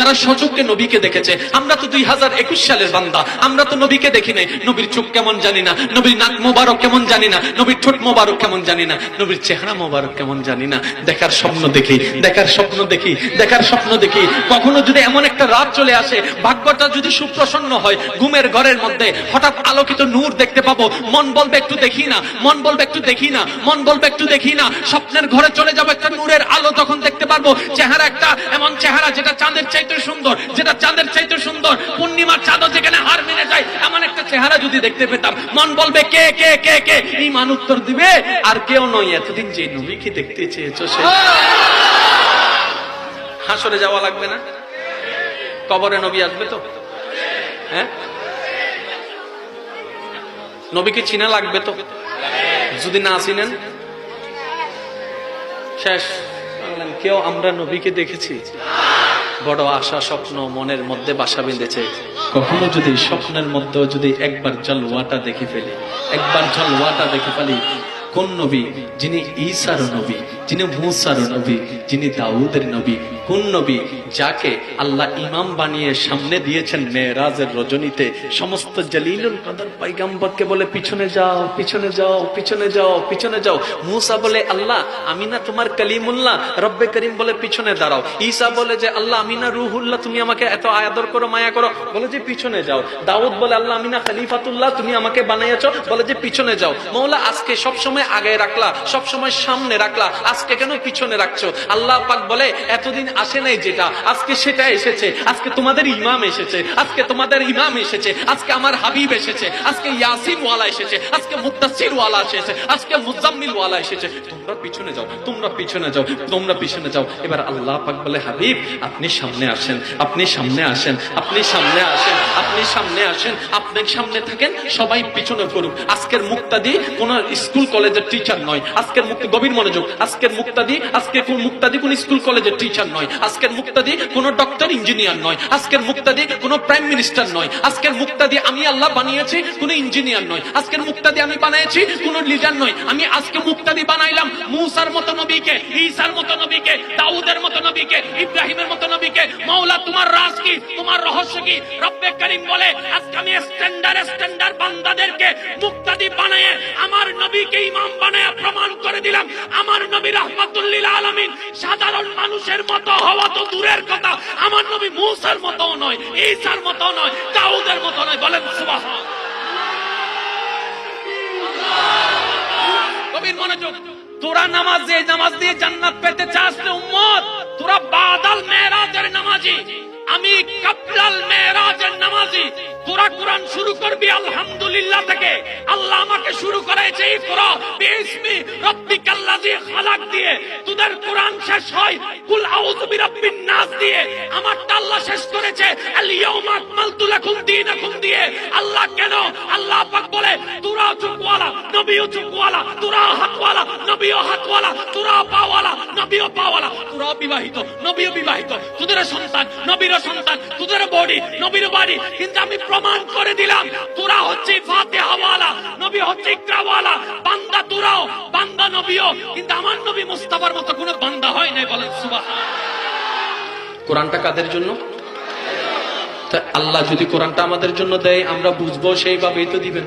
যারা সচক্ষে নবীকে দেখেছে, আমরা তো দুই হাজার একুশ সালের বান্দা। আমরা তো নবীকে দেখি নাই। নবীর চোখ কেমন জানি না। নবীর নাক মোবারক কেমন জানি না। নবীর ঠোঁট মোবারক কেমন জানি না। নবীর চেহারা মোবারক কেমন জানি না। দেখার স্বপ্ন দেখি। দেখার স্বপ্ন দেখি। দেখার স্বপ্ন দেখি। কখনো যদি এমন একটা রাত চলে আসে, ভাগ্যটা যদি সুপ্রসন্ন হয়, ঘুমের ঘরের মধ্যে হঠাৎ আলোকিত নূর দেখতে পাবো। মন বলবে, একটু দেখি না। মন বলবে, একটু দেখি না। মন বলবে, একটু দেখি না। স্বপ্নের ঘরে চলে যাব একটা নূরের আলো তখন দেখতে পারব। চেহারা একটা এমন চেহারা যেটা চাঁদের চাইতে সুন্দর, যেটা চাঁদের চাইতে সুন্দর। পূর্ণিমার চাঁদও যেখানে হার মেনে যায়, এমন একটা চেহারা যদি দেখতে পেতাম, মন বলবে, কে কে কে কে? ইমান উত্তর দিবে, আর কেউ নয়, এতদিন যে নবীকে দেখতে চেয়েছো সে। হাসরে যাওয়া লাগবে না? কবরে নবী আসবে তো? হ্যাঁ? নবীকে চিনা লাগবে তো? যদি না চিনেন? শেষ। কেউ আমরা নবীকে দেখেছি? বড় আশা স্বপ্ন মনের মধ্যে বাসা বেঁধেছে। কখনো যদি স্বপ্নের মধ্যে যদি একবার জল ওয়াটা দেখে ফেলি, একবার জল ওয়াটা দেখে ফেলি, কোন নবী যিনি ঈসার নবী? যিনি মুসার নবী, যিনি দাউদের নবী, কোন নবী যাকে আল্লাহ ইমাম বানিয়ে সামনে দিয়েছেন মেয়েরাজের রজনীতে, সমস্ত জলিলুল কদর পাইগাম্বরকে বলে, পিছনে যাও পিছনে যাও পিছনে যাও পিছনে যাও। মুসা বলে, আল্লাহ আমি না তোমার কালিমুল্লাহ। রব্বে করিম বলে, পিছনে দাঁড়াও। ঈসা বলে যে, আল্লাহ আমি না রুহুল্লাহ, তুমি আমাকে এত আদর করো, মায়া করো। বলে যে, পিছনে যাও। দাউদ বলে, আল্লাহ আমি না খলিফাতুল্লাহ, তুমি আমাকে বানাইয়াছো। বলে যে, পিছনে যাও। মৌলা, আজকে সব সময় আগে রাখলা সব সময় সামনে রাখলা। আজকে কেন পিছনে রাখছো? আল্লাহ পাক বলে, এতদিন আসে নাই যেটা, আজকে সেটা এসেছে, আজকে তোমাদের ইমাম এসেছে, আজকে তোমাদের ইমাম এসেছে, আজকে আমার হাবিব এসেছে, আজকে ইয়াসিন ওয়ালা এসেছে, আজকে মুদাসির ওয়ালা এসেছে, আজকে মুজাম্মিল ওয়ালা এসেছে। তোমরা পিছনে যাও, তোমরা পিছনে যাও, তোমরা পিছনে যাও। এবার আল্লাহ পাক বলে, হাবিব, আপনি সামনে আসেন, আপনি সামনে আসেন, আপনি সামনে আসেন, আপনি সামনে আসেন আপনি সামনে থাকেন, সবাই পিছনে করুক আজকের মুক্তাদি কোন স্কুল, কলেজের টিচার নয়। আজকের মুক্তি গভীর মনোযোগ আজকের মুক্তাদি, আজকে কোন মুক্তাদি কোন স্কুল কলেজের টিচার নয়। আজকের মুক্তাদি কোন ডক্টর ইঞ্জিনিয়ার নয়। আজকের মুক্তাদি কোন প্রাইম মিনিস্টার নয়। আজকের মুক্তাদি আমি আল্লাহ বানিয়েছি, কোন ইঞ্জিনিয়ার নয়। আজকের মুক্তাদি আমি বানিয়েছি কোন লিডার নয়। আমি আজকে মুক্তাদি বানাইলাম মুসার মতো নবীকে, ঈসার মতো নবীকে, দাউদের মতো নবীকে, ইব্রাহিমের মতো নবীকে। মাওলা, তোমার রাজ কি? তোমার রহস্য কি? রব্বে করিম বলে আজকে আমি স্ট্যান্ডার্ড স্ট্যান্ডার্ড বান্দাদেরকে মুক্তাদি বানায় আমার নবীকে ইমাম বানায় প্রমাণ করে দিলাম। আমার নবী রহমাতুল্লিল আলামিন সাধারণ মানুষের মতো হওয়া তো দূরের কথা। আমার নবী মুসার মতো নয়, ঈসার মতো নয়, দাউদের মতো নয়। বলেন সুবহান গভীর মনোযোগ। তোরা নামাজ নামাজ দিয়ে জান্নাত পেতে চাস তোরা বাদাল মেরাজের নামাজি। আমি কাবলাল মেরাজের নামাজি। তোরা কোরআন শুরু করবি, আলহামদুলিল্লাহ থেকে। আল্লাহ আমাকে শুরু করেছে ইকরা বিইসমি রাব্বিকাল্লাযী খালাক দিয়ে। তোদের কোরআন শেষ হয়, কুল আউযু বিরাব্বিন নাস দিয়ে। আমারটা আল্লাহ শেষ করেছে। আল ইয়াউমা আকমালতু লাকুম দীনাকুম দিয়ে। আল্লাহ কেন? আল্লাহ পাক বলে, তোরা চুকওয়ালা নবীও চুকওয়ালা তোরা হাতওয়ালা, নবীও হাতওয়ালা, তোরা পাওয়ালা পাওয়ালা, তোরা বিবাহিত, নবীও বিবাহিত, তোদের সন্তান নবীর সন্তান, তোদের বডি, নবীর বাড়ি। কিন্তু আমি প্রমাণ করে দিলাম, তোরা হচ্ছে নবী হচ্ছে ইকরাওয়ালা, বান্দা তোরাও, বান্দা নবীও। কিন্তু আমার নবী মুস্তাফার মতো কোনো বান্দা হয় নাই, বলেন সুবহান কোরআনটা কাদের জন্য? আল্লাহ যদি কোরআনটা আমাদের জন্য দেয়, আমরা বুঝব সেইভাবেই তো দিবেন।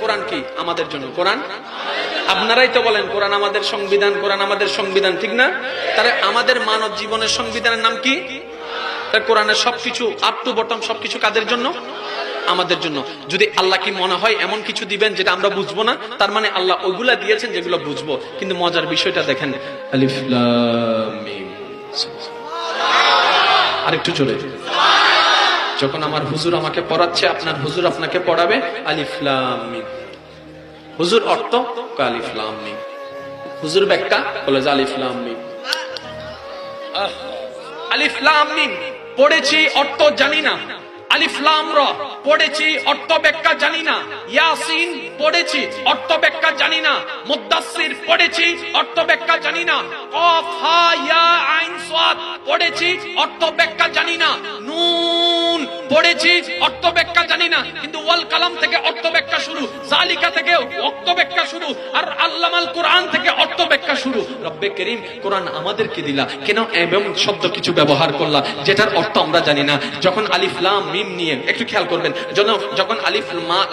কোরআন কি? আমাদের জন্য। কোরআন? আপনারাই তো বলেন, কোরআন আমাদের সংবিধান, কোরআন আমাদের সংবিধান, ঠিক না? তাহলে আমাদের মানব জীবনের সংবিধানের নাম কি? কোরআনের সবকিছু আপ টু বটম সবকিছু কাদের জন্য? আমাদের জন্য। যদি আল্লাহ কি মনে হয় এমন কিছু দিবেন যেটা আমরা বুঝব না, তার মানে আল্লাহ ওইগুলা দিয়েছেন যেগুলো বুঝব। কিন্তু মজার বিষয়টা দেখেন। আরেকটু জোরে যখন আমার হুজুর আমাকে পড়াচ্ছে, আপনার হুজুর আপনাকে পড়াবে আলিফলাম হুজুর অর্থ আলিফলাম মিম। হুজুর ব্যাখ্যা বলে যে আহ, আলিফলাম মিম পড়েছি অর্থ জানি না। আলিফলাম র পড়েছি অর্থ ব্যাখ্যা জানি না। ইয়াসিন পড়েছি অর্থ ব্যাখ্যা জানি না। পড়েছি অর্থ ব্যাখ্যা জানি না। কফ হা ইয়া আইন সাদ পড়েছি অর্থ ব্যাখ্যা জানি না। নুন পড়েছি অর্থ ব্যাখ্যা জানি না। কিন্তু ওয়াল কালাম থেকে অর্থ ব্যাখ্যা শুরু, জালিকা থেকে অর্থ ব্যাখ্যা শুরু, আর আল্লামাল কোরআন থেকে অর্থ ব্যাখ্যা শুরু। রব্বে করিম কোরআন আমাদেরকে দিলা। কেন এবং শব্দ কিছু ব্যবহার করলা, যেটার অর্থ আমরা জানি না। যখন আলিফলাম মিম নিয়ে, একটু খেয়াল করবেন, জন- যখন আলিফ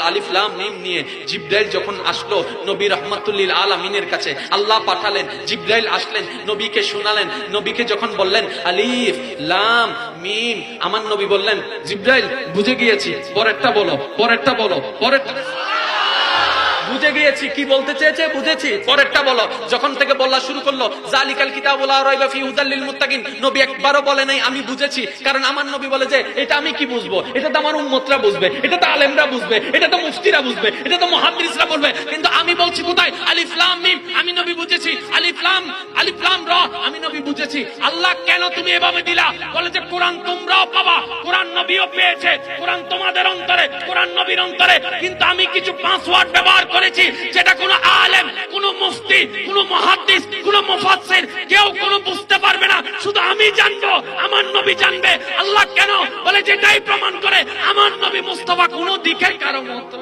আলিফলাম মিম নিয়ে জিব্রাইল যখন আসলো, নবী রহমাতুল্লিল আলামিনের কাছে, আল্লাহ পাঠালেন, জিব্রাইল আসলেন, নবীকে শোনালেন, নবীকে যখন বললেন, আলিফ, লাম, মিম, আমার নবী বললেন, জিব্রাইল, বুঝে গিয়েছি, পরেরটা বলো পরেরটা বলো, পরেরটা বুঝে গিয়েছি, কি বলতে চেয়েছে বুঝেছি। পরেরটা বলো, যখন থেকে বলা শুরু করল, জালিকাল কিতাবুল লা রাইবা নবী একবারও বলে নাই, আমি বুঝেছি। কারণ আমার নবী বলে যে, এটা আমি কি বুঝব? এটা তো আমার উম্মতরা বুঝবে, এটা তো আলেমরা বুঝবে, এটা তো মুফতিরা বুঝবে, এটা তো মুহাদ্দিসরা বলবে। কিন্তু আমি বলছি কোথায়? আলিফ লাম মিম, আমি নবী বুঝেছি। আলিফ লাম আলিফ লাম র, আমি নবী বুঝেছি। আল্লাহ কেন তুমি এভাবে দিলা? বলে যে, কোরআন তোমরাও পাবা, কোরআন নবীও পেয়েছে, কোরআন তোমাদের অন্তরে, কোরআন নবীর অন্তরে। কিন্তু আমি কিছু পাসওয়ার্ড ব্যবহার করেছি যেটা কোনো আলেম, কোনো মুফতি, কোনো মহাদিস কোনো মুফাসসির, কেউ কোনো বুঝতে পারবে না। শুধু আমি জানব, আমার নবী জানবে। আল্লাহ কেন বলে যেটাই প্রমাণ করে, আমার নবী মুস্তফা কোনো দিকের কারও মত